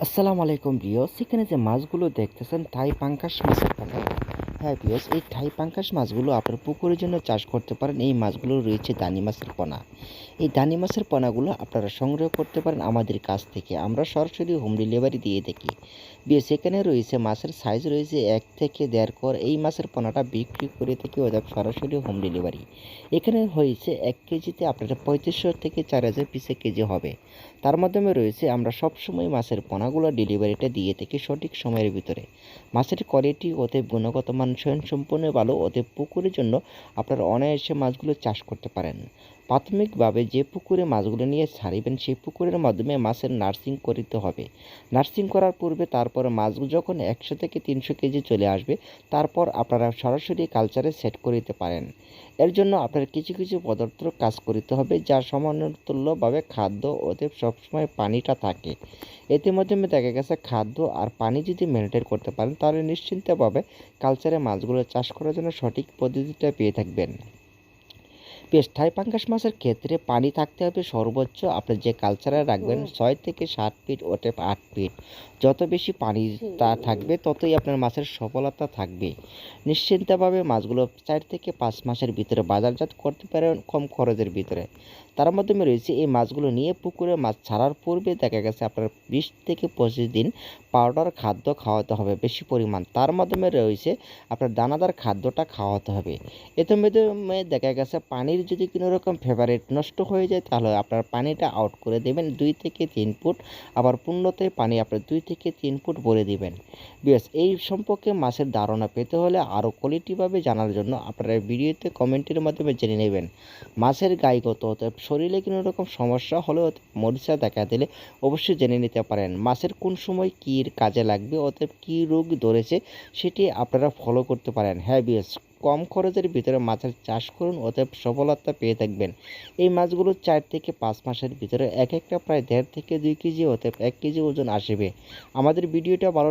আসসালামু আলাইকুম প্রিয় সেখানে যে মাছগুলো দেখতেছেন তাই পাঙ্কাশ মাছের পোনা হ্যাঁ ভিউয়ার্স, এই থাই পাঙ্কাশ মাছগুলো আপনার পুকুরের জন্য চাষ করতে পারেন। এই মাছগুলো রয়েছে দানি মাছের পোনা। এই দানি মাছের পোনাগুলো আপনারা সংগ্রহ করতে পারেন আমাদের কাছ থেকে। আমরা সরাসরি হোম ডেলিভারি দিয়ে থাকি। বিয়ে সেখানে রয়েছে মাছের সাইজ রয়েছে এক থেকে দেড় কর। এই মাছের পোনাটা বিক্রি করে থেকে ওদের সরাসরি হোম ডেলিভারি এখানে হয়েছে এক কেজিতে আপনারা পঁয়ত্রিশশো থেকে চার হাজার পিসে কেজি হবে। তার মাধ্যমে রয়েছে আমরা সবসময় মাছের পোনাগুলো ডেলিভারিটা দিয়ে থাকি সঠিক সময়ের ভিতরে। মাছের কোয়ালিটি অতএব গুণগত মান স্বয়ংসম্পূর্ণ ভালো ওদের পুকুরের জন্য আপনারা অনায়াসে মাছগুলো চাষ করতে পারেন। প্রাথমিকভাবে যে পুকুরে মাছগুলো নিয়ে ছাড়িবেন, সেই পুকুরের মাধ্যমে মাছের নার্সিং করিতে হবে। নার্সিং করার পূর্বে তারপর মাছগুলো যখন একশো থেকে তিনশো কেজি চলে আসবে, তারপর আপনারা সরাসরি কালচারে সেট করিতে পারেন। এর জন্য আপনার কিছু কিছু পদার্থ কাজ করিতে হবে, যা সমন্বয়তুল্যভাবে খাদ্য অতএব সবসময় পানিটা থাকে। এতে মাধ্যমে দেখা গেছে খাদ্য আর পানি যদি মেনটেন করতে পারেন, তাহলে নিশ্চিন্তভাবে কালচারে মাছগুলো চাষ করার জন্য সঠিক পদ্ধতিটা পেয়ে থাকবেন। থাই পাঙ্গাস মাছের ক্ষেত্রে পানি থাকতে হবে সর্বোচ্চ। আপনি যে কালচারে রাখবেন ছয় থেকে সাত ফিট ওটে আট ফিট যত বেশি পানি তা থাকবে ততই আপনার মাছের সফলতা থাকবে। নিশ্চিন্তভাবে মাছগুলো চার থেকে পাঁচ মাসের ভিতরে বাজারজাত করতে পারেন কম খরচের ভিতরে। তার মাধ্যমে রয়েছে এই মাছগুলো নিয়ে পুকুরে মাছ ছাড়ার পূর্বে দেখা গেছে আপনার বিশ থেকে পঁচিশ দিন পাউডার খাদ্য খাওয়াতে হবে বেশি পরিমাণ। তার মাধ্যমে রয়েছে আপনার দানাদার খাদ্যটা খাওয়াতে হবে। এতে দেখা গেছে পানির যদি কোনো রকম ফেভারিট নষ্ট হয়ে যায়, তাহলে আপনার পানিটা আউট করে দেবেন দুই থেকে তিন ফুট। আবার পূর্ণতে পানি আপনার দুই থেকে তিন ফুট ভরে দেবেন। বেশ এই সম্পর্কে মাছের ধারণা পেতে হলে আরও কোয়ালিটিভাবে জানার জন্য আপনারা ভিডিওতে কমেন্টের মাধ্যমে জেনে নেবেন। মাছের গাইগত অতএব শরীরে কোনো রকম সমস্যা হলেও মরিচা দেখা দিলে অবশ্যই জেনে নিতে পারেন। মাছের কোন সময় কী কাজে লাগবে, অতএব কী রোগ ধরেছে, সেটি আপনারা ফলো করতে পারেন। হ্যাঁ বেশ কম খরচের ভিতরে মাছের চাষ করুন, অতএব সফলতা পেয়ে থাকবেন। এই মাছগুলো চার থেকে পাঁচ মাসের ভিতরে এক একটা প্রায় দেড় থেকে দুই কেজি, অতএব এক কেজি ওজন আসবে। আমাদের ভিডিওটা ভালো